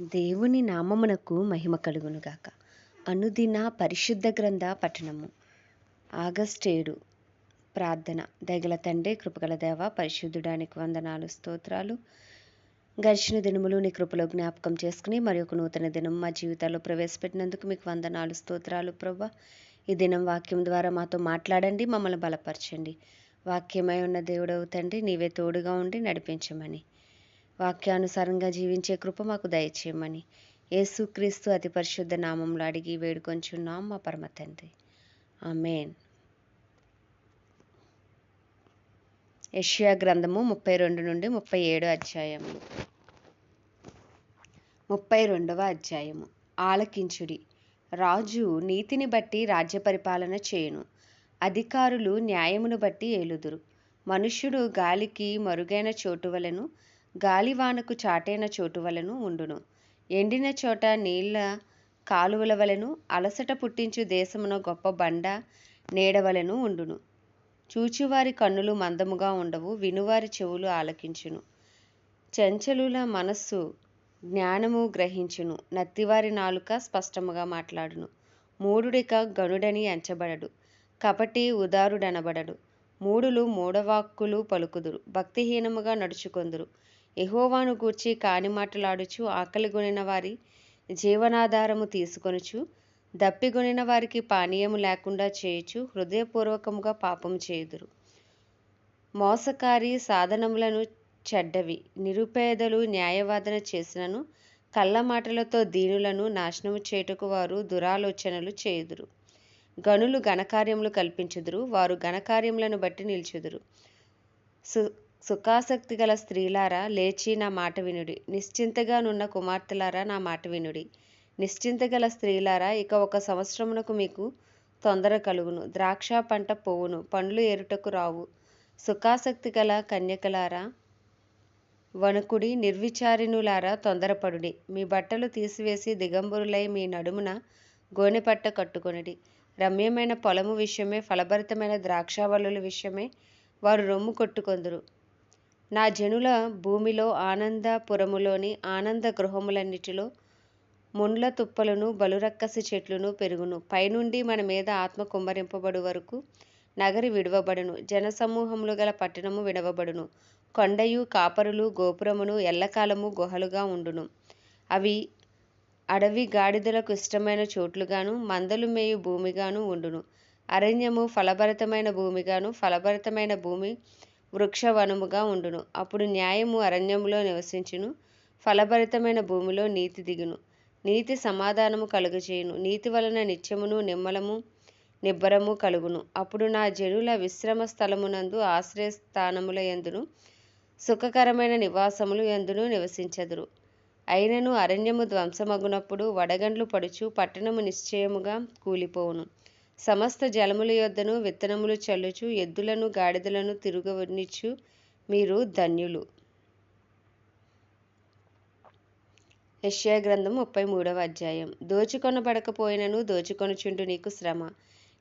దేవుని నామమునకు మహిమ కలుగునుగాక అనుదిన పరిశుద్ధ గ్రంథ పఠనము. ఆగస్ట్ ఏడు ప్రార్థన. దగల తండ్రి కృపగల దేవ పరిశుద్ధుడానికి వందనాలు స్తోత్రాలు. గడిచిన దినములు నీ కృపలో జ్ఞాపకం చేసుకుని మరి ఒక నూతన దినం మా జీవితాల్లో ప్రవేశపెట్టినందుకు మీకు వందనాలు స్తోత్రాలు ప్రభా ఈ దినం వాక్యం ద్వారా మాతో మాట్లాడండి మమ్మల్ని బలపరచండి. వాక్యమై ఉన్న దేవుడవు తండ్రి నీవే తోడుగా ఉండి నడిపించమని. వాక్యానుసారంగా జీవించే కృప మాకు దయచేయమని. యేసుక్రీస్తు అతి పరిశుద్ధ నామంలో అడిగి వేడుకొంచున్నాం మా పరమ తండ్రి. ఆమెన్. యష్యా గ్రంథము ముప్పై రెండు నుండి ముప్పై ఏడు అధ్యాయము. ముప్పై రెండవ అధ్యాయము. ఆలకించుడి. రాజు నీతిని బట్టి రాజ్య పరిపాలన చేయును. అధికారులు న్యాయమును బట్టి ఏలుదురు. మనుష్యుడు గాలికి మరుగైన చోటు వలను గాలివానకు చాటైన చోటు వలను ఉండును. ఎండిన చోట నీళ్ళ కాలువల వలను అలసట పుట్టించు దేశమున గొప్ప బండ నీడవలెను ఉండును. చూచువారి కన్నులు మందముగా ఉండవు వినువారి చెవులు ఆలకించును. చెంచలుల మనస్సు జ్ఞానము గ్రహించును నత్తివారి నాలుక స్పష్టముగా మాట్లాడును. మూడుడిక గనుడని ఎంచబడడు కపటి ఉదారుడనబడడు. మూడులు మూడవాక్కులు పలుకుదురు. భక్తిహీనముగా నడుచుకొందురు. ఎహోవాను గూర్చి కాని మాటలాడుచు ఆకలిగొనిన వారి జీవనాధారము తీసుకొనుచు దప్పిగొనిన వారికి పానీయము లేకుండా చేయుచు హృదయపూర్వకముగా పాపం చేయుదురు. మోసకారి సాధనములను చెడ్డవి నిరుపేదలు న్యాయవాదన చేసినను కళ్ళ మాటలతో దీనులను నాశనము చేయుటకు వారు దురాలోచనలు చేయుదురు. గనులు ఘనకార్యములు కల్పించుదురు వారు ఘనకార్యములను బట్టి నిల్చుదురు. సు సుఖాసక్తి గల స్త్రీలారా లేచి నా మాట వినుడి. నిశ్చింతగా నున్న కుమార్తెలారా నా మాట వినుడి. నిశ్చింత గల స్త్రీలారా ఇక ఒక సంవత్సరమునకు మీకు తొందర కలుగును. ద్రాక్ష పంట పోవును పండ్లు ఏరుటకు రావు. సుఖాసక్తి గల కన్యకలారా వణుకుడి నిర్విచారిణులారా తొందరపడుడి. మీ బట్టలు తీసివేసి దిగంబరులై మీ నడుమున గోనెపట్ట కట్టుకొనిడి. రమ్యమైన పొలము విషయమే ఫలభరితమైన ద్రాక్షావల్లుల విషయమే వారు రొమ్ము కొట్టుకొందురు. నా జనుల భూమిలో ఆనందపురములోని ఆనంద గృహములన్నిటిలో ముండ్ల తుప్పలను బలురక్కసి చెట్లును పెరుగును. పైనుండి మన మీద ఆత్మ కుమ్మరింపబడు వరకు నగరి విడవబడును. జనసమూహములు గల పట్టణము విడవబడును. కొండయు కాపరులు గోపురమును ఎల్లకాలము గుహలుగా ఉండును. అవి అడవి గాడిదలకు ఇష్టమైన చోట్లుగాను మందలు మేయు భూమిగాను ఉండును. అరణ్యము ఫలభరితమైన భూమిగాను ఫలభరితమైన భూమి వృక్షవనముగా ఉండును. అప్పుడు న్యాయము అరణ్యములో నివసించును ఫలభరితమైన భూమిలో నీతి దిగును. నీతి సమాధానము కలుగజేయును. నీతి వలన నిత్యమును నిమ్మలము నిబ్బరము కలుగును. అప్పుడు నా జనుల విశ్రమ స్థలమునందు ఆశ్రయస్థానముల ఎందును సుఖకరమైన నివాసములు ఎందును నివసించెదరు. అయినను అరణ్యము ధ్వంసమగునప్పుడు వడగండ్లు పడుచు పట్టణము నిశ్చయముగా కూలిపోవును. సమస్త జలముల యొద్దను విత్తనములు చల్లుచు ఎద్దులను గాడిదలను తిరుగనిచ్చు మీరు ధన్యులు. యెషయా గ్రంథం ముప్పై మూడవ అధ్యాయం. దోచుకొనబడకపోయినను దోచుకొనుచుండు నీకు శ్రమ.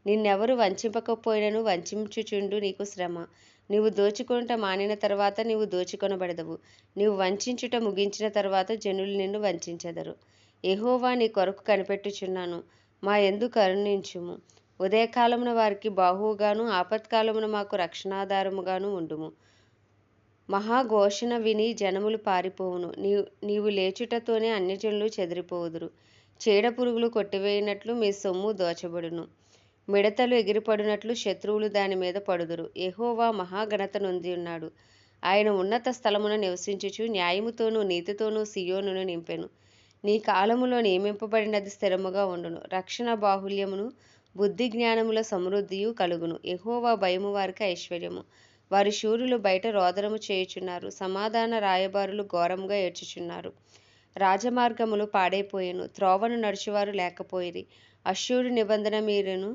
నిన్నెవరు వంచింపకపోయినను వంచించుచుండు నీకు శ్రమ. నీవు దోచుకొనుట మానిన తర్వాత నీవు దోచుకొనబడదవు. నీవు వంచించుట ముగించిన తర్వాత జనులు నిన్ను వంచెదరు ఎహోవా నీ కొరకు కనిపెట్టుచున్నాను. మా ఎందు కరుణించుము. ఉదయకాలమున వారికి బాహువుగాను ఆపత్కాలమున మాకు రక్షణాధారముగాను ఉండుము. మహాఘోషణ విని జనములు పారిపోవును. నీవు నీవు లేచుటతోనే అన్యజనులు చెదిరిపోవుదురు. చీడ పురుగులు కొట్టివేయినట్లు మీ సొమ్ము దోచబడును. మిడతలు ఎగిరిపడినట్లు శత్రువులు దాని మీద పడుదురు. ఎహోవా మహాఘనత నొంది ఉన్నాడు. ఆయన ఉన్నత స్థలమున నివసించుచు న్యాయముతోనూ నీతితోనూ సియోనును నింపెను. నీ కాలములో నియమింపబడినది స్థిరముగా ఉండును. రక్షణ బాహుల్యమును బుద్ధి జ్ఞానముల సమృద్ధియు కలుగును. ఎహోవా భయము వారికి ఐశ్వర్యము. వారి శూరులు బయట రోదనము చేయుచున్నారు. సమాధాన రాయబారులు ఘోరముగా ఏడ్చుచున్నారు. రాజమార్గములు పాడైపోయెను. త్రోవను నడుచువారు లేకపోయిరి. అశ్షూరు నిబంధన మీరును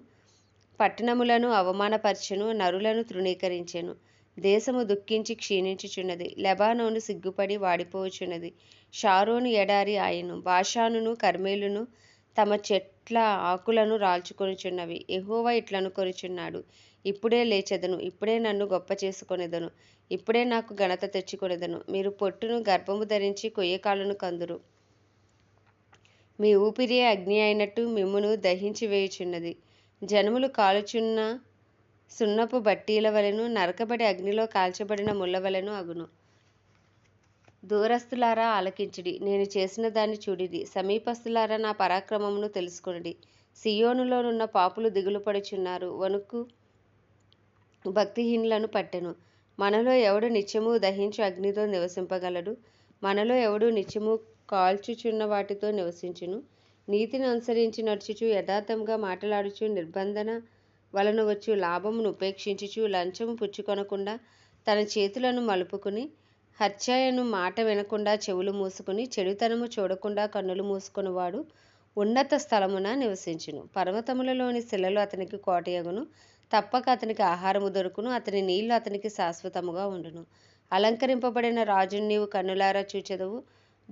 పట్టణములను అవమానపరచెను నరులను తృణీకరించెను. దేశము దుఃఖించి క్షీణించుచున్నది. లెబానోను సిగ్గుపడి వాడిపోవచున్నది షారోను ఎడారి ఆయను. బాషానును కర్మేలును తమ చెట్ల ఆకులను రాల్చుకొనుచున్నవి. ఎహోవా ఇట్లనుకొనుచున్నాడు ఇప్పుడే లేచెదను. ఇప్పుడే నన్ను గొప్ప చేసుకొనెదను. ఇప్పుడే నాకు ఘనత తెచ్చుకొనెదను. మీరు పొట్టును గర్భము ధరించి కొయ్యకాలను కందురు. మీ ఊపిరియే అగ్ని అయినట్టు మిమ్మును దహించి వేయుచున్నది. జనుములు కాలుచున్న సున్నపు బట్టీల వలెను నరకబడి అగ్నిలో కాల్చబడిన ముళ్ళ వలెను అగును. దూరస్తులారా ఆలకించుడి. నేను చేసిన దాన్ని చూడిడి సమీపస్తులారా నా పరాక్రమమును తెలుసుకొనుడి. సియోనులోనున్న పాపులు దిగులు పడుచున్నారు. వణుకు భక్తిహీనులను పట్టెను. మనలో ఎవడు నిత్యము దహించు అగ్నితో నివసింపగలడు? మనలో ఎవడు నిత్యము కాల్చుచున్న వాటితో నివసించును? నీతిని అనుసరించి నడుచుచు యథార్థంగా మాట్లాడుచు నిర్బంధన వలన వచ్చు లాభమును ఉపేక్షించుచు లంచము పుచ్చుకొనకుండా తన చేతులను మలుపుకుని హత్యాయను మాట వినకుండా చెవులు మూసుకుని చెడుతనము చూడకుండా కన్నులు మూసుకునివాడు ఉన్నత స్థలమున నివసించును. పర్వతములలోని శిలలు అతనికి కోటయగును. తప్పక అతనికి ఆహారము దొరుకును. అతని నీళ్ళు అతనికి శాశ్వతముగా ఉండును. అలంకరింపబడిన రాజుని నీవు కన్నులారా చూచెదవు.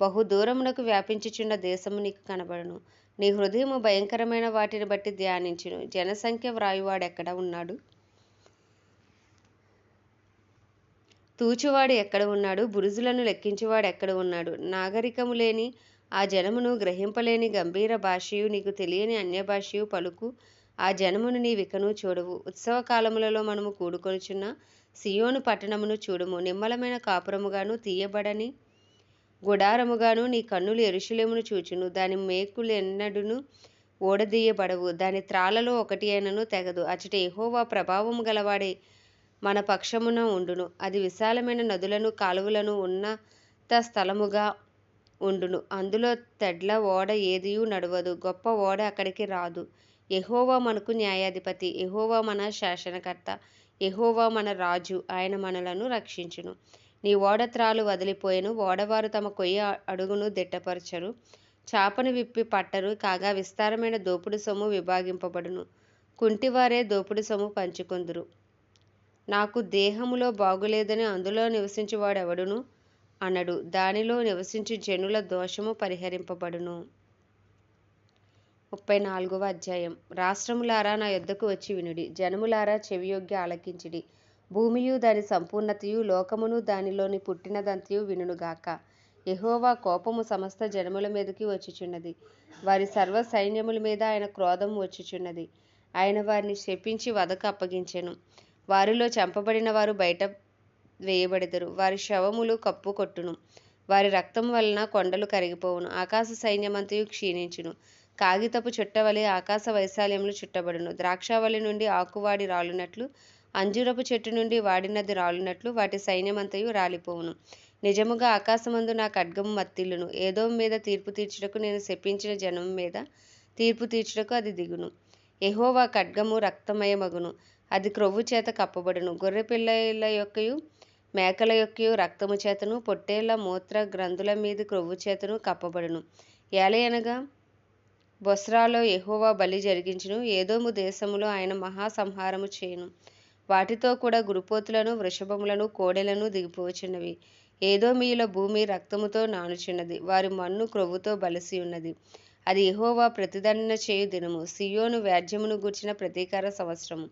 బహు దూరమునకు వ్యాపించుచున్న దేశము నీకు కనబడును. నీ హృదయము భయంకరమైన వాటిని బట్టి ధ్యానించును. జనసంఖ్య వ్రాయువాడెక్కడ ఉన్నాడు? తూచువాడు ఎక్కడ ఉన్నాడు? బురుజులను లెక్కించువాడు ఎక్కడ ఉన్నాడు? నాగరికము లేని ఆ జనమును గ్రహింపలేని గంభీర భాషయు నీకు తెలియని అన్య భాషయు పలుకు ఆ జనమును నీ వికను చూడవు. ఉత్సవ కాలములలో మనము కూడుకొనుచున్న సియోను పట్టణమును చూడుము. నిమ్మలమైన కాపురముగాను తీయబడని గుడారముగాను నీ కన్నులు ఎరుషులేమును చూచును. దాని మేకులు ఎన్నడును ఓడదీయబడవు. దాని త్రాలలో ఒకటి అయినను తెగదు. అచట ఎహోవా ప్రభావం గలవాడే మన పక్షమున ఉండును. అది విశాలమైన నదులను కాలువలను ఉన్నత స్థలముగా ఉండును. అందులో తెడ్ల ఓడ ఏదియూ నడవదు. గొప్ప ఓడ అక్కడికి రాదు. ఎహోవా మనకు న్యాయాధిపతి. ఎహోవా మన శాసనకర్త. ఎహోవా మన రాజు. ఆయన మనలను రక్షించును. నీ ఓడత్రాలు వదిలిపోయెను. ఓడవారు తమ కొయ్య అడుగును దిట్టపరచరు. చాపను విప్పి పట్టరు. కాగా విస్తారమైన దోపుడు సొమ్ము విభాగింపబడును. కుంటివారే దోపుడు సొమ్ము పంచుకుందురు. నాకు దేహములో బాగులేదని అందులో నివసించువాడెవడును? అనడు. దానిలో నివసించు జనుల దోషము పరిహరింపబడును. ముప్పై నాలుగవ అధ్యాయం. రాష్ట్రములారా నా యొద్దకు వచ్చి వినుడి. జనములారా చెవియొగ్గి ఆలకించిడి. భూమియు దాని సంపూర్ణతయు లోకమును దానిలోని పుట్టినదంతయు వినుగాక యెహోవా కోపము సమస్త జనముల మీదకి వచ్చుచున్నది. వారి సర్వ సైన్యముల మీద ఆయన క్రోధం వచ్చుచున్నది. ఆయన వారిని శపించి వదకు అప్పగించెను. వారిలో చంపబడిన వారు బయట వేయబడెదరు. వారి శవములు కప్పు కొట్టును. వారి రక్తం వలన కొండలు కరిగిపోవును. ఆకాశ సైన్యమంతయు క్షీణించును. కాగితపు చుట్టవలె ఆకాశ వైశాల్యములు చుట్టబడును. ద్రాక్షావళి నుండి ఆకువాడి రాలునట్లు అంజూరపు చెట్టు నుండి వాడినది రాలినట్లు వాటి సైన్యమంతయు రాలిపోవును. నిజముగా ఆకాశమందు నా ఖడ్గము మత్తిల్లును. ఏదో మీద తీర్పు తీర్చుటకు నేను శపించిన జనం మీద తీర్పు తీర్చుటకు అది దిగును. ఎహోవా ఖడ్గము రక్తమయమగును. అది క్రొవ్వు చేత కప్పబడును. గొర్రె పిల్లల యొక్కయు మేకల యొక్కయు రక్తము చేతను పొట్టేళ్ళ మూత్ర గ్రంథుల మీద క్రొవ్వు చేతను కప్పబడును. ఏలయనగా బొస్రాలో ఎహోవా బలి జరిగించును. ఏదోము దేశములో ఆయన మహాసంహారము చేయను. వాటితో కూడా గురుపోతులను వృషభములను కోడెలను దిగిపోచినవి. ఏదో మీలో భూమి రక్తముతో నానుచున్నది వారి మన్ను క్రొవ్వుతో బలిసి ఉన్నది. అది ఎహోవా ప్రతిదండన చేయు దినము. సియోను వ్యాజ్యమును గూర్చిన ప్రతీకార సంవత్సరము.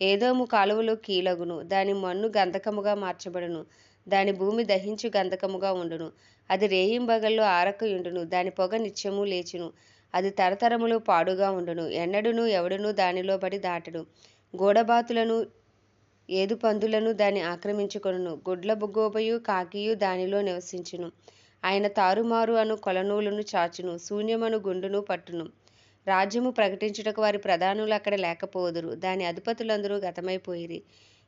ఏదోము కాలువలు కీలగును. దాని మన్ను గంధకముగా మార్చబడును. దాని భూమి దహించు గంధకముగా ఉండును. అది రేయింబగల్లో ఆరకయుండును. దాని పొగ నిత్యము లేచును. అది తరతరములు పాడుగా ఉండును. ఎన్నడును ఎవడును దానిలో పడి దాటడు గోడబాతులను ఏదుపందులను దాన్ని ఆక్రమించుకొనును. గుడ్ల బుగ్గోబయు కాకియు దానిలో నివసించును. ఆయన తారుమారు అను కొలనూలను చాచును. శూన్యమను గుండును పట్టును. రాజ్యము ప్రకటించుటకు వారి ప్రధానులు అక్కడ లేకపోదురు. దాని అధిపతులందరూ గతమైపోయిరి.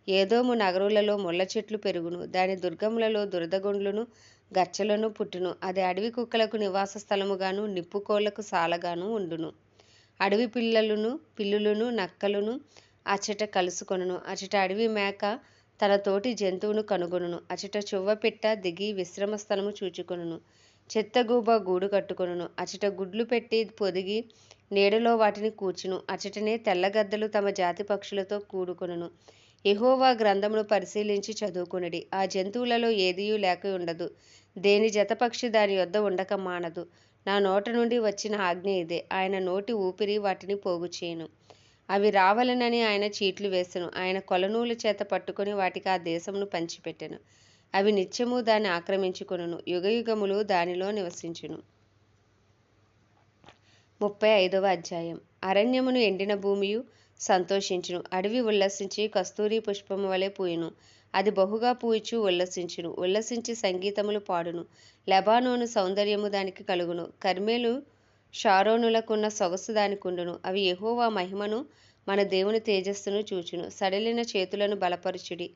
ఏదోము నగరులలో ముళ్ళ చెట్లు పెరుగును. దాని దుర్గములలో దురదగొండ్లను గచ్చలను పుట్టును. అది అడవి కుక్కలకు నివాస స్థలముగాను నిప్పుకోళ్ళకు సాలగాను ఉండును. అడవి పిల్లలను పిల్లులను నక్కలను అచట కలుసుకొనును. అచట అడవి మేక తన తోటి జంతువును కనుగొనును. అచట చువ్వపిట్ట దిగి విశ్రమ స్థలము చూచుకొనును. చెత్తగూబ గూడు కట్టుకొనును. అచట గుడ్లు పెట్టి పొదిగి నీడలో వాటిని కూర్చును. అచటనే తెల్లగద్దలు తమ జాతి పక్షులతో కూడుకొనును. ఎహోవా గ్రంథమును పరిశీలించి చదువుకునుడి. ఆ జంతువులలో ఏదియూ లేక ఉండదు. దేని జతపక్షి దాని యొద్ద ఉండక మానదు. నా నోట నుండి వచ్చిన ఆజ్ఞ ఇదే. ఆయన నోటి ఊపిరి వాటిని పోగు చేయను. అవి రావలనని ఆయన చీట్లు వేసెను. ఆయన కొలనూల చేత పట్టుకొని వాటికి ఆ దేశమును పంచిపెట్టెను. అవి నిత్యము దాన్ని ఆక్రమించుకొనును. యుగయుగములు దానిలో నివసించును. ముప్పై ఐదవ అధ్యాయం. అరణ్యమును ఎండిన భూమియు సంతోషించును. అడవి ఉల్లసించి కస్తూరి పుష్పము వలె పూయును. అది బహుగా పూయిచు ఉల్లసించును. ఉల్లసించి సంగీతములు పాడును. లెబానోను సౌందర్యము దానికి కలుగును. కర్మేలు షారోనులకున్న సొగసు దానికుండును అవి ఎహోవా మహిమను మన దేవుని తేజస్సును చూచును. సడలిన చేతులను బలపరుచుడి.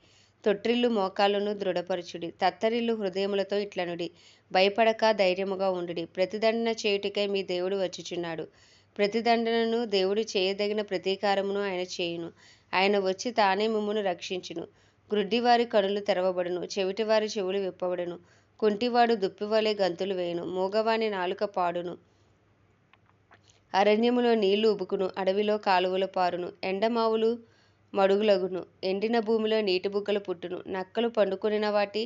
తొట్టిల్లు మోకాలను దృఢపరచుడి. తత్తరిల్లు హృదయములతో ఇట్లనుడి. భయపడక ధైర్యముగా ఉండుడి. ప్రతిదండన చేయుటికై మీ దేవుడు వచ్చుచున్నాడు. ప్రతిదండనను దేవుడు చేయదగిన ప్రతీకారమును ఆయన చేయును. ఆయన వచ్చి తానే మిమ్మును రక్షించును. గ్రుడ్డివారి కనులు తెరవబడును. చెవిటివారి చెవులు విప్పబడును. కుంటివాడు దుప్పివలే గంతులు వేయును. మూగవాని నాలుక పాడును. అరణ్యములో నీళ్ళు ఉబుకును అడవిలో కాలువలు పారును ఎండమావులు మడుగులగును ఎండిన భూమిలో నీటి బుగ్గలు పుట్టును నక్కలు పండుకొనిన వాటి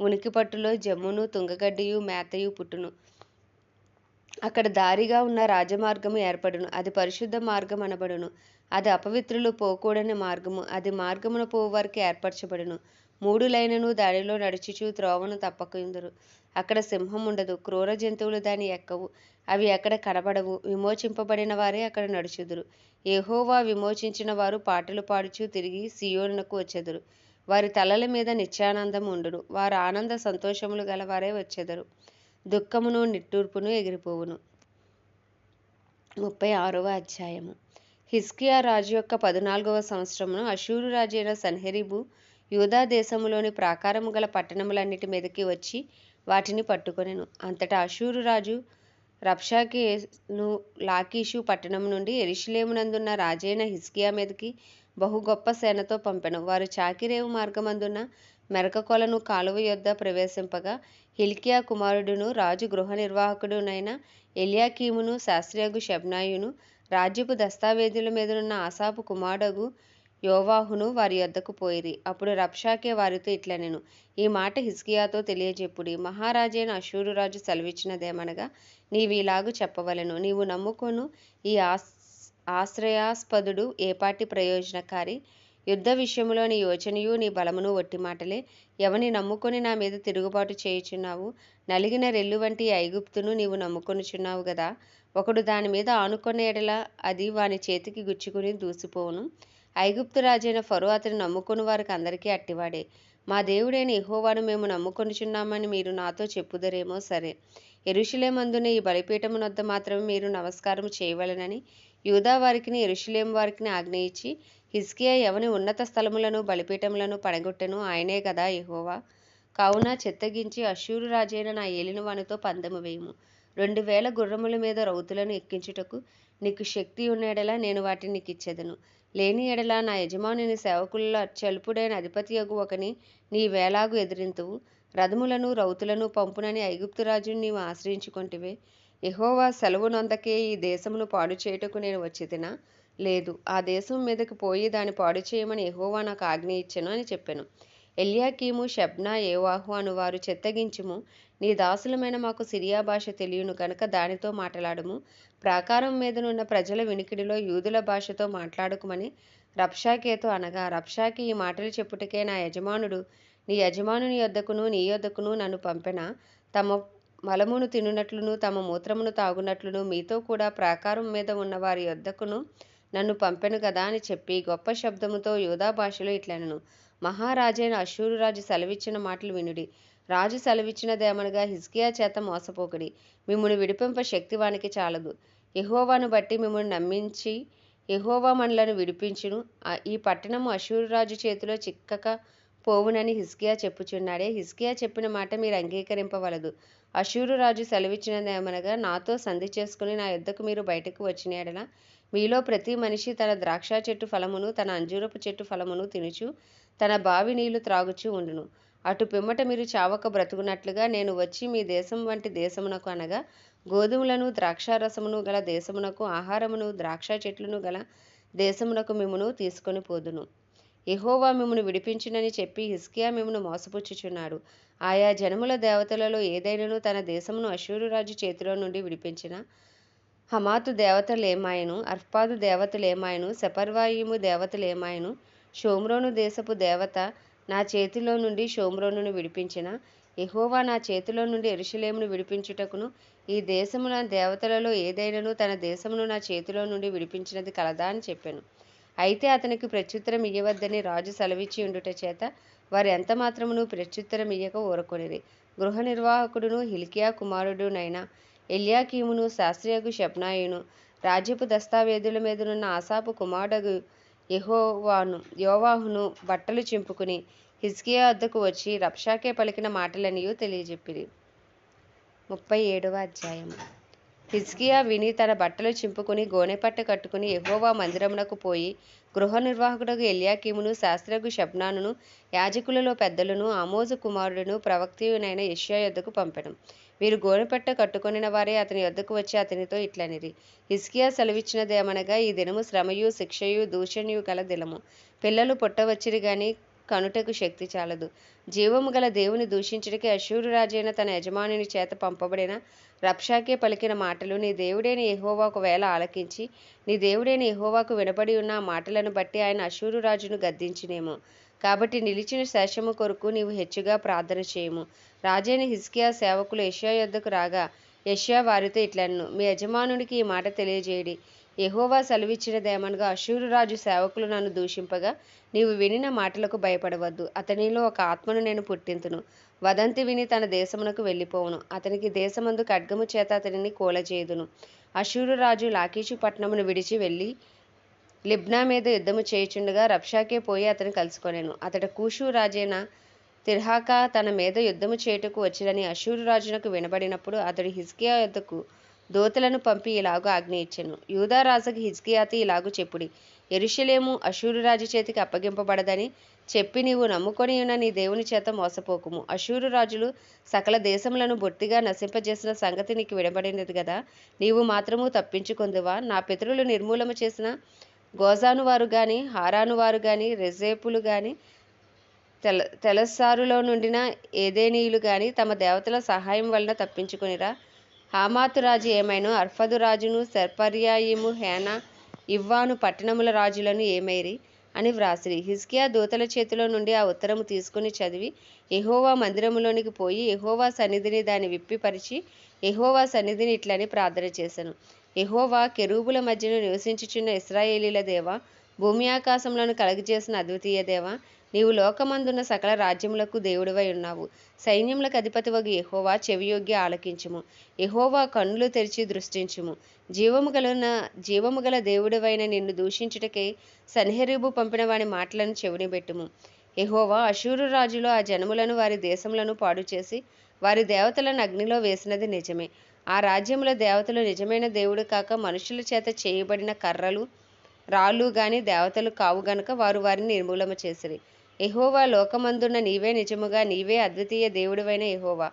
ఉనికి పట్టులో జమ్మును తుంగగడ్డియు మేతయు పుట్టును. అక్కడ దారిగా ఉన్న రాజమార్గము ఏర్పడును అది పరిశుద్ధ మార్గం అనబడును. అది అపవిత్రులు పోకూడని మార్గము అది మార్గమున పోవు వారికి ఏర్పరచబడును. మూడు లైనను దానిలో నడుచుచు త్రోవను తప్పకుందరు అక్కడ సింహం ఉండదు క్రూర జంతువులు దాని ఎక్కవు. అవి అక్కడ కనబడవు. విమోచింపబడిన వారే అక్కడ నడుచుదురు. ఏహోవా విమోచించిన వారు పాటలు పాడుచు తిరిగి సియోనునకు వచ్చెదరు. వారి తలల మీద నిత్యానందం ఉండును. వారు ఆనంద సంతోషములు గలవారే వచ్చెదరు. దుఃఖమును నిట్టూర్పును ఎగిరిపోవును. ముప్పై ఆరవ అధ్యాయము. హిస్కియా రాజు యొక్క పద్నాలుగవ సంవత్సరమును అశూరు రాజైన సన్హెరిబు యూదా దేశములోని ప్రాకారము గల పట్టణములన్నిటి మీదకి వచ్చి వాటిని పట్టుకొనెను. అంతటా అశూరు రాజు రబ్షాకేను లాకీషు పట్టణం నుండి ఎరిశిలేమునందున్న రాజైన హిస్కియా మీదకి బహు గొప్ప సేనతో పంపెను. వారు చాకిరేవు మార్గమందున్న మెరకకొలను కాలువ యొద్ద ప్రవేశింపగా హిల్కియా కుమారుడును రాజు గృహ నిర్వాహకుడునైన ఎలియాకీమును శాస్త్రియగు షెబ్నాయును రాజ్యపు దస్తావేజుల మీదనున్న ఆసాపు కుమారుడగు యోవాహును వారి యొద్దకు పోయిరి. అప్పుడు రబ్షాకే వారితో ఇట్లనెను ఈ మాట హిస్కియాతో తెలియజెప్పుడి మహారాజైన అశూరు రాజు సెలవిచ్చినదేమనగా నీవిలాగు చెప్పవలెను. నీవు నమ్ముకొను ఈ ఆస్ ఆశ్రయాస్పదుడు ఏపాటి ప్రయోజనకారి. యుద్ధ విషయంలో నీ యోచనయు నీ బలమును ఒట్టి మాటలే. ఎవని నమ్ముకొని నా మీద తిరుగుబాటు చేయుచున్నావు? నలిగిన రెల్లు వంటి ఐగుప్తును నీవు నమ్ముకొనుచున్నావు కదా ఒకడు దాని మీద ఆనుకొన్న ఎడల అది వాని చేతికి గుచ్చుకుని దూసిపోవును. ఐగుప్తు రాజైన ఫరో అతను నమ్ముకుని వారికి అందరికీ అట్టివాడే. మా దేవుడైన ఎహోవాను మేము నమ్ముకొనుచున్నామని మీరు నాతో చెప్పుదరేమో సరే. ఎరుషులేమందున ఈ బలిపీఠమునొద్ద మాత్రమే మీరు నమస్కారం చేయవలెనని యూదా వారికిని ఎరుషులేం వారికిని ఆజ్ఞయించి హిస్కియా ఎవని ఉన్నత స్థలములను బలిపీఠములను పడగొట్టెను ఆయనే కదా యెహోవా. కావున చెత్తగించి అశూరు రాజైన నా ఏలిన వానితో పందెము వేయము. రెండు వేల గుర్రముల మీద రౌతులను ఎక్కించుటకు నీకు శక్తి ఉన్న నేను వాటిని నీకు ఇచ్చేదను. లేని ఎడల నా యజమానుని సేవకుల చలుపుడైన అధిపతియగు ఒకని నీ వేలాగు ఎదిరింతువు. రథములను రౌతులను పంపునని ఐగుప్తు రాజుని నీవు ఆశ్రయించుకొంటివే. యెహోవా సెలవు నొందకే ఈ దేశమును పాడు చేయుటకు నేను వచ్చితినా? లేదు ఆ దేశం మీదకి పోయి దాన్ని పాడు చేయమని యెహోవా నాకు ఆజ్ఞ ఇచ్చెను అని చెప్పాను. ఎల్యాకీము షబ్నా ఏవాహు అను వారు చెత్తగించుము. నీ దాసులమైన మాకు సిరియా భాష తెలియను కనుక దానితో మాట్లాడము. ప్రాకారం మీదనున్న ప్రజల వినికిడిలో యూదుల భాషతో మాట్లాడుకుమని రబ్షాకేతో అనగా రబ్షాకి ఈ మాటలు చెప్పుటకే నా యజమానుడు. నీ యజమానుని యొద్దకును నీ యొద్దకును నన్ను పంపెన? తమ మలమును తినునట్లును తమ మూత్రమును తాగునట్లును మీతో కూడా ప్రాకారం మీద ఉన్న వారి యొద్దకును నన్ను పంపెను కదా అని చెప్పి గొప్ప శబ్దముతో యూదా భాషలో ఇట్లనను. మహారాజైన అశూరు రాజు సెలవిచ్చిన మాటలు వినుడి. రాజు సెలవిచ్చినదేమనగా హిజ్కియా చేత మోసపోకడి. మిమ్మల్ని విడిపింప శక్తి వానికి చాలదు. ఎహోవాను బట్టి మిమ్మల్ని నమ్మించి ఎహోవా మనలను విడిపించును. ఈ పట్టణము అశూరు రాజు చేతిలో చిక్కక పోవునని హిస్కియా చెప్పుచున్నాడే. హిస్కియా చెప్పిన మాట మీరు అంగీకరింపవలదు. అశూరు రాజు సెలవిచ్చినదేమనగా నాతో సంధి చేసుకుని నా యుద్ధకు మీరు బయటకు వచ్చిన మీలో ప్రతి మనిషి తన ద్రాక్ష చెట్టు ఫలమును తన అంజూరపు చెట్టు ఫలమును తినుచు తన బావి నీళ్ళు త్రాగుచూ ఉండును. అటు పిమ్మట మీరు చావక బ్రతుకున్నట్లుగా నేను వచ్చి మీ దేశం వంటి దేశమునకు అనగా గోధుమలను ద్రాక్షారసమును గల దేశమునకు ఆహారమును ద్రాక్ష చెట్లను గల దేశమునకు మిమ్మును తీసుకొని పోదును. ఎహోవా మిమ్మను విడిపించునని చెప్పి హిస్కియా మిమ్మను మోసపుచ్చుచున్నాడు. ఆయా జనముల దేవతలలో ఏదైనాను తన దేశమును అశ్వరురాజు చేతిలో నుండి విడిపించిన హమాతు దేవతలేమాయను అర్పాదు దేవతలేమాయను సెపర్వాయిము దేవతలేమాయను షోమ్రోను దేశపు దేవత నా చేతిలో నుండి షోమ్రోనును విడిపించిన. ఎహోవా నా చేతిలో నుండి ఎరుషలేమును విడిపించుటకును ఈ దేశమున దేవతలలో ఏదైనాను తన దేశమును నా చేతిలో నుండి విడిపించినది కలదా అని చెప్పాను. అయితే అతనికి ప్రత్యుత్తరం ఇయ్యవద్దని రాజు సెలవిచ్చి ఉండుట చేత వారు ఎంత మాత్రమును ప్రత్యుత్తరం ఇయ్యక ఊరకొనిరి. గృహ నిర్వాహకుడును హిల్కియా కుమారుడునైన ఎల్యాకీమును శాస్త్రియకు షబ్నాయును రాజ్యపు దస్తావేదుల మీదనున్న ఆసాపు కుమారుడు యెహోవాను యోవాహును బట్టలు చింపుకుని హిజ్కియా వద్దకు వచ్చి రప్షాకే పలికిన మాటలనియూ తెలియజెప్పిరి. ముప్పై ఏడవ అధ్యాయం హిజ్కియా విని తన బట్టలు చింపుకుని గోనెపట్ట కట్టుకుని ఎహోవా మందిరమునకు పోయి గృహ నిర్వాహకుడకు ఎల్యాకీమును శాస్త్రకు శబ్నాను యాజకులలో పెద్దలను ఆమోజు కుమారుడును ప్రవక్తయునైన యష్యా యొద్దకు పంపడం వీరు గోనెపట్ట కట్టుకొనిన వారే అతని యొద్దకు వచ్చి అతనితో ఇట్లనిరి. హిస్కియా సెలవిచ్చినదేమనగా ఈ దినము శ్రమయు శిక్షయు దూషణయు గల దినము. పిల్లలు పుట్టవచ్చిరి గాని కనుటకు శక్తి చాలదు. జీవము గల దేవుని దూషించడికి అశూరు రాజైన తన యజమానుని చేత పంపబడిన రప్షాకే పలికిన మాటలు నీ దేవుడైన యెహోవాకు వేళ ఆలకించి నీ దేవుడైన ఎహోవాకు వినబడి ఉన్న మాటలను బట్టి ఆయన అశూరు రాజును గద్దించినేమో. కాబట్టి నిలిచిన శేషము కొరకు నీవు హెచ్చుగా ప్రార్థన చేయము. రాజైన హిజ్కియా సేవకులు యెషయా యొద్దకు రాగా యెషయా వారితో ఇట్లన్ను మీ యజమానుడికి ఈ మాట తెలియజేయడి. యెహోవా సెలవిచ్చినదేమనగా అశూరు రాజు సేవకులు నన్ను దూషింపగా నీవు వినిన మాటలకు భయపడవద్దు. అతనిలో ఒక ఆత్మను నేను పుట్టింతును. వదంతి విని తన దేశమునకు వెళ్ళిపోవును. అతనికి దేశమందు ఖడ్గము చేత అతనిని కూలచేయుదును. అశూరు రాజు లాకీషు పట్టణమును విడిచి వెళ్ళి లిబ్నా మీద యుద్ధము చేయుచుండగా రబ్షాకే పోయి అతను కలుసుకొనేను. అతడు కూషు రాజైన తిర్హాక తన మీద యుద్ధము చేయుటకు వచ్చిరని అశూరు రాజునకు వినబడినప్పుడు అతడు హిజ్కియా యొద్దకు దోతలను పంపి ఇలాగు ఆజ్ఞ ఇచ్చెను. యూదా హిజ్కియాతి ఇలాగూ ఇలాగు చెప్పుడి. ఎరుషలేము అశూరు రాజు చేతికి అప్పగింపబడదని చెప్పి నీవు నమ్ముకొని ఉన్న నీ దేవుని చేత మోసపోకుము. అశూరు రాజులు సకల దేశములను బొత్తిగా నశింపజేసిన సంగతి నీకు వినబడినది కదా నీవు మాత్రము తప్పించుకుందువా? నా పితరులు నిర్మూలము చేసిన గోజాను వారు కానీ హారాను వారు కానీ రెజేపులు కానీ తెల తెలస్సారులో నుండిన ఏదేనీయులు కానీ తమ దేవతల సహాయం వలన తప్పించుకునిరా. హామాతు రాజు ఏమైనా అర్ఫదు రాజును సెర్పర్యాయిము హేన ఇవ్వాను పట్టణముల రాజులను ఏమైరి అని వ్రాసిరి. హిజ్కియా దూతల చేతిలో నుండి ఆ ఉత్తరము తీసుకుని చదివి ఎహోవా మందిరములోనికి పోయి ఎహోవా సన్నిధిని దాన్ని విప్పిపరిచి ఎహోవా సన్నిధిని ఇట్లని ప్రార్థన చేశాను ఎహోవా కెరూబుల మధ్యను నివసించుచున్న ఇస్రాయేలీల దేవా భూమి ఆకాశములను కలగజేసిన అద్వితీయ దేవా నీవు లోకమందున్న సకల రాజ్యములకు దేవుడివై ఉన్నావు. సైన్యములకు అధిపతివగు ఎహోవా చెవియొగ్గి ఆలకించుము. ఎహోవా కన్నులు తెరిచి దృష్టించుము. జీవము గలన జీవము గల దేవుడివైన నిన్ను దూషించుటకై సన్హెరీబు పంపిన వాని మాటలను చెవినిబెట్టుము ఎహోవా అశూరు రాజులో ఆ జనములను వారి దేశములను పాడు చేసి వారి దేవతలను అగ్నిలో వేసినది నిజమే. ఆ రాజ్యముల దేవతలు నిజమైన దేవుడు కాక మనుషుల చేత చేయబడిన కర్రలు రాళ్ళు గాని దేవతలు కావు గనుక వారు వారిని నిర్మూలన చేసిరి. ఎహోవా లోకమందున్న నీవే నిజముగా నీవే అద్వితీయ దేవుడివైన ఎహోవా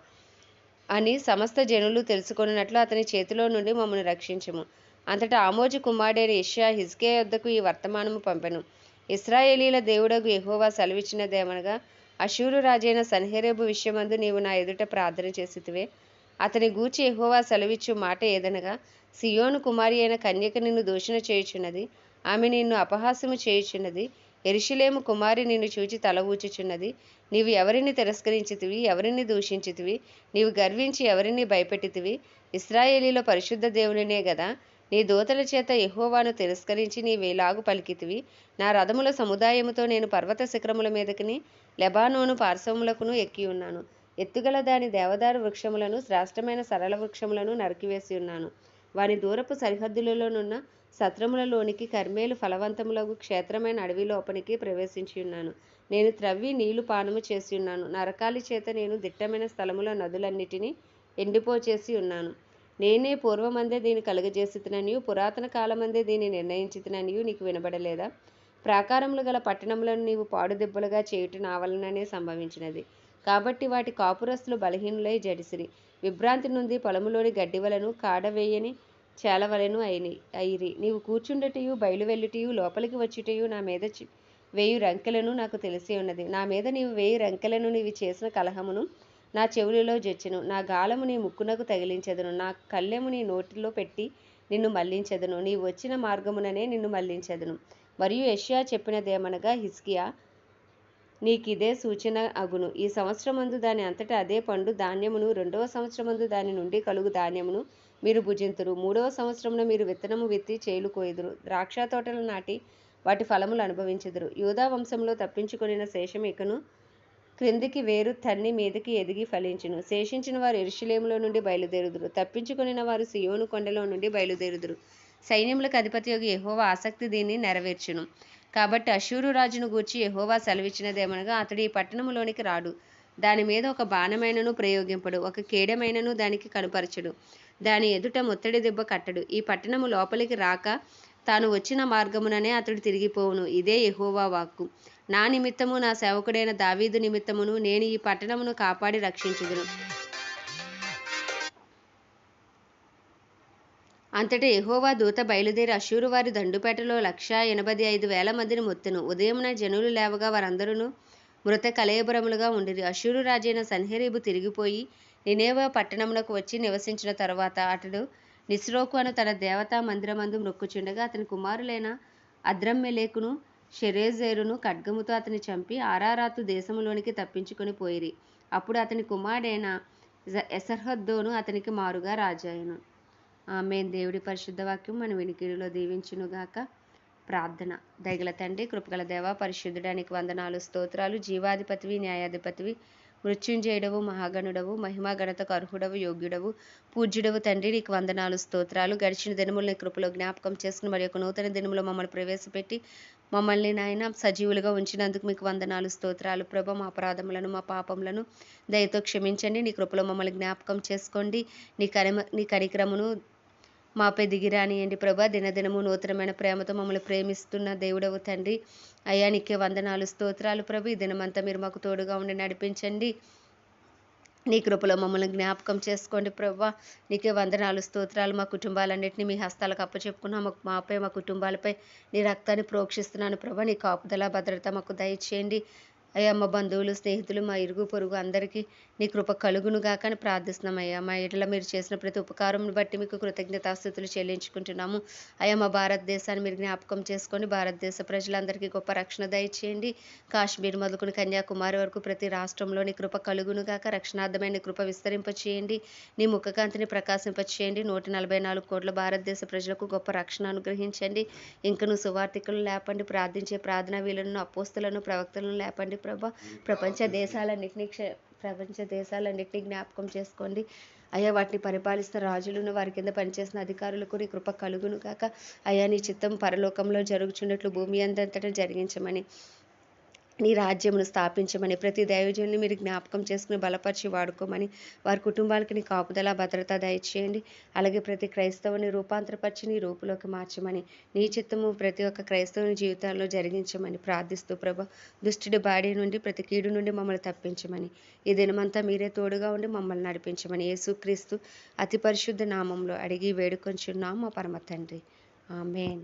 అని సమస్త జనులు తెలుసుకున్నట్లు అతని చేతిలో నుండి మమ్మల్ని రక్షించము. అంతటా ఆమోజు కుమారుడైన ఇష్యా హిజ్కే యొద్దకు ఈ వర్తమానము పంపెను. ఇస్రాయేలీల దేవుడగు యెహోవా సెలవిచ్చినదేమనగా అశూరు రాజైన సన్హెరేబు విషయమందు నీవు నా ఎదుట ప్రార్థన చేసితివే. అతని గూర్చి ఎహోవా సెలవిచ్చు మాట ఏదనగా సియోను కుమారి అయిన కన్యక నిన్ను దూషణ చేయుచున్నది ఆమె నిన్ను అపహాస్యము చేయుచున్నది ఎరుషులేము కుమారి నిన్ను చూచి తల ఊచుచున్నది నీవు ఎవరిని తిరస్కరించితివి ఎవరిని దూషించితివి నీవు గర్వించి ఎవరిని భయపెట్టితివి ఇస్రాయేలీలో పరిశుద్ధ దేవునినే గదా నీ దూతల చేత ఎహోవాను తిరస్కరించి నీవేలాగు పలికితివి నా రథముల సముదాయముతో నేను పర్వత శిఖరముల మీదకిని లెబానోను పార్శ్వములకును ఎక్కి ఉన్నాను. ఎత్తుగల దాని దేవదారు వృక్షములను శ్రేష్టమైన సరళ వృక్షములను నరికివేసి ఉన్నాను. వాని దూరపు సరిహద్దులలోనున్న సత్రములలోనికి కర్మేలు ఫలవంతములకు క్షేత్రమైన అడవి లోపలికి ప్రవేశించి ఉన్నాను. నేను త్రవ్వి నీళ్ళు పానము చేసి ఉన్నాను. నరకాలి చేత నేను దిట్టమైన స్థలముల నదులన్నిటినీ ఎండిపోచేసి ఉన్నాను. నేనే పూర్వమందే దీన్ని కలుగజేసిననియు పురాతన కాలమందే దీన్ని నిర్ణయించితిననియు నీకు వినబడలేదా? ప్రాకారములు గల పట్టణములను నీవు పాడుదిబ్బలుగా చేయుట నా వలననే సంభవించినది. కాబట్టి వాటి కాపురస్తులు బలహీనులై జడిసిరి. విభ్రాంతి నుండి పొలములోని గడ్డి వలను కాడవేయని చేలవలెను అయిని అయిరి. నీవు కూర్చుండటయు బయలువెళ్ళుటయు లోపలికి వచ్చుటయు నా మీద వేయు రంకెలను నాకు తెలిసి ఉన్నది. నా మీద నీవు వేయి రంకెలను నీవు చేసిన కలహమును నా చెవులలో జొచ్చెను. నా గాలము నీ ముక్కునకు తగిలించెదను. నా కళ్ళెము నీ నోటిలో పెట్టి నిన్ను మళ్ళించెదను నీవు వచ్చిన మార్గముననే నిన్ను మళ్ళించెదను మరియు యష్యా చెప్పినదేమనగా హిస్కియా నీకిదే సూచన అగును. ఈ సంవత్సరమందు దాని అంతటా అదే పండు ధాన్యమును రెండవ సంవత్సరమందు దాని నుండి కలుగు ధాన్యమును మీరు భుజింతురు. మూడవ సంవత్సరమున మీరు విత్తనము విత్తి చేలు కోయుదురు. ద్రాక్ష తోటలు నాటి వాటి ఫలములు అనుభవించుదురు. యూదా వంశంలో తప్పించుకొనిన శేషం ఇకను క్రిందికి వేరు తన్ని మీదకి ఎదిగి ఫలించును. శేషించిన వారు ఎరుషులేములో నుండి బయలుదేరుదురు. తప్పించుకొనిన వారు సియోను కొండలో నుండి బయలుదేరుదురు. సైన్యములకు అధిపతి యోగి ఎహోవ ఆసక్తి దీన్ని నెరవేర్చును. కాబట్టి అశూరు రాజును గూర్చి ఎహోవా సెలవిచ్చినదేమనగా అతడు ఈ పట్టణములోనికి రాడు. దాని మీద ఒక బాణమైనను ప్రయోగింపడు ఒక కేడమైనను దానికి కనుపరచడు. దాని ఎదుట ముత్తడి దెబ్బ కట్టడు. ఈ పట్టణము లోపలికి రాక తాను వచ్చిన మార్గముననే అతడు తిరిగిపోవును ఇదే ఎహోవా వాక్కు. నా నిమిత్తము నా సేవకుడైన దావీదు నిమిత్తమును నేను ఈ పట్టణమును కాపాడి రక్షించుదును. అంతటా ఎహోవా దూత బయలుదేరి అశూరు వారి దండుపేటలో లక్షా ఎనభై ఐదు వేల మందిని మొత్తెను. ఉదయమున జనులు లేవగా వారందరూ మృత కలయబరములుగా ఉండిరి. అశూరు రాజైన సన్హెరీబు తిరిగిపోయి నినేవా పట్టణమునకు వచ్చి నివసించిన తరువాత అతడు నిస్రోకు అను తన దేవతా మందిరమందు మొక్కుచుండగా అతని కుమారులైన అద్రమ్మెలేకును షెరేజేరును ఖడ్గముతో అతని చంపి ఆరారాతు దేశములోనికి తప్పించుకొని పోయిరి. అప్పుడు అతని కుమారుడైన ఎసర్హద్దోను అతనికి మారుగా రాజాయను ఆమె దేవుడి పరిశుద్ధ వాక్యం మన వినికిడిలో దీవించునుగాక. ప్రార్థన. దయగల తండ్రి కృపగల దేవ పరిశుద్ధుడానికి వందనాలు స్తోత్రాలు. జీవాధిపతివి న్యాయాధిపతివి మృత్యుంజయుడవు మహాగణుడవు మహిమా గణతకు అర్హుడవు యోగ్యుడవు పూజ్యుడవు తండ్రి నీకు వందనాలు స్తోత్రాలు. గడిచిన దినములు నీ కృపలో జ్ఞాపకం చేసుకుని మరి యొక్క నూతన దినములో మమ్మల్ని ప్రవేశపెట్టి మమ్మల్ని నాయన సజీవులుగా ఉంచినందుకు మీకు వందనాలు స్తోత్రాలు. ప్రభ మా అపరాధములను మా పాపములను దయతో క్షమించండి. నీ కృపలో మమ్మల్ని జ్ఞాపకం చేసుకోండి. నీ కరిమ నీ కరిక్రమును మాపై దిగిరానియండి ప్రభా? దినదినము నూతనమైన ప్రేమతో మమ్మల్ని ప్రేమిస్తున్న దేవుడవు తండ్రి. అయ్యా నీకే వందనాలు స్తోత్రాలు ప్రభు. ఈ దినమంతా మీరు మాకు తోడుగా ఉండి నడిపించండి. నీ కృపలో మమ్మల్ని జ్ఞాపకం చేసుకోండి ప్రభా. నీకే వందనాలు స్తోత్రాలు. మా కుటుంబాలన్నింటినీ మీ హస్తాలకు అప్పచెప్పుకున్నాం. మాకు మాపై మా కుటుంబాలపై నీ రక్తాన్ని ప్రోక్షిస్తున్నాను ప్రభా. నీ కాపుదల భద్రత మాకు దయచేయండి. అయ్యా మా బంధువులు స్నేహితులు మా ఇరుగు పొరుగు అందరికీ నీ కృప కలుగును గాక అని ప్రార్థిస్తున్నాం అయ్యా. మా ఇట్లా మీరు చేసిన ప్రతి ఉపకారం బట్టి మీకు కృతజ్ఞతాస్థుతులు చెల్లించుకుంటున్నాము. అయ్యా మా భారతదేశాన్ని మీరు జ్ఞాపకం చేసుకొని భారతదేశ ప్రజలందరికీ గొప్ప రక్షణ దయచేయండి. కాశ్మీర్ మొదలుకుని కన్యాకుమారి వరకు ప్రతి రాష్ట్రంలో నీ కృప కలుగును గాక. రక్షణార్థమైన కృప విస్తరింపచేయండి. నీ ముఖకాంతిని ప్రకాశింపచేయండి. నూట నలభై నాలుగు కోట్ల భారతదేశ ప్రజలకు గొప్ప రక్షణ అనుగ్రహించండి. ఇంకను సువార్థికులను లేపండి. ప్రార్థించే ప్రార్థనా వీళ్ళను అపోస్తులను ప్రవక్తలను లేపండి. ప్రభా ప్రపంచ దేశాలన్నింటినీ క్ష ప్రపంచ దేశాలన్నింటినీ జ్ఞాపకం చేసుకోండి. అయ్యా వాటిని పరిపాలిస్తున్న రాజులను వారి కింద పనిచేసిన అధికారులకు నీ కృప కలుగును కాక అయ్యా నీ చిత్తం పరలోకంలో జరుగుచున్నట్లు భూమి అంతటా జరిగించమని. నీ రాజ్యమును స్థాపించమని ప్రతి దైవజనుని మీరు జ్ఞాపకం చేసుకుని బలపరిచి వాడుకోమని వారి కుటుంబాలకి నీ కాపుదల భద్రత దయచేయండి. అలాగే ప్రతి క్రైస్తవుని రూపాంతరపరిచి నీ రూపులోకి మార్చమని నీ చిత్తము ప్రతి ఒక్క క్రైస్తవుని జీవితాల్లో జరిగించమని ప్రార్థిస్తూ ప్రభ దుష్టుడి బాడీ నుండి ప్రతి కీడు నుండి మమ్మల్ని తప్పించమని ఈ దినమంతా మీరే తోడుగా ఉండి మమ్మల్ని నడిపించమని యేసుక్రీస్తు అతి పరిశుద్ధ నామంలో అడిగి వేడుకొంచున్నాం మా పరమ తండ్రి. ఆమెన్.